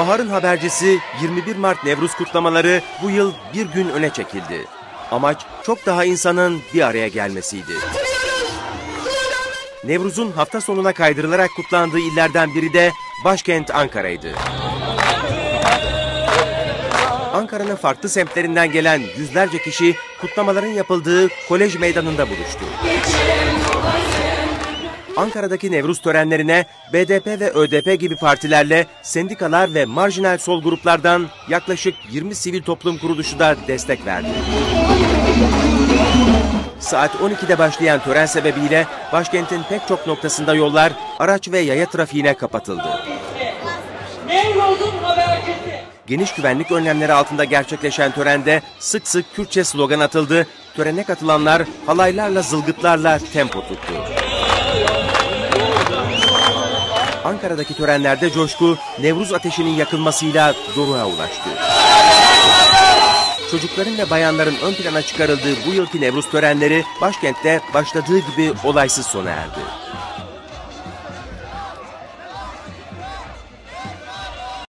Bahar'ın habercisi 21 Mart Nevruz kutlamaları bu yıl bir gün öne çekildi. Amaç çok daha insanın bir araya gelmesiydi. Nevruz'un hafta sonuna kaydırılarak kutlandığı illerden biri de başkent Ankara'ydı. Ankara'nın farklı semtlerinden gelen yüzlerce kişi kutlamaların yapıldığı kolej meydanında buluştu. Ankara'daki Nevruz törenlerine BDP ve ÖDP gibi partilerle sendikalar ve marjinal sol gruplardan yaklaşık 20 sivil toplum kuruluşu da destek verdi. Saat 12'de başlayan tören sebebiyle başkentin pek çok noktasında yollar araç ve yaya trafiğine kapatıldı. Geniş güvenlik önlemleri altında gerçekleşen törende sık sık Kürtçe slogan atıldı. Törene katılanlar halaylarla zılgıtlarla tempo tuttu. Ankara'daki törenlerde coşku Nevruz ateşinin yakılmasıyla doruğa ulaştı. Çocukların ve bayanların ön plana çıkarıldığı bu yılki Nevruz törenleri başkentte başladığı gibi olaysız sona erdi.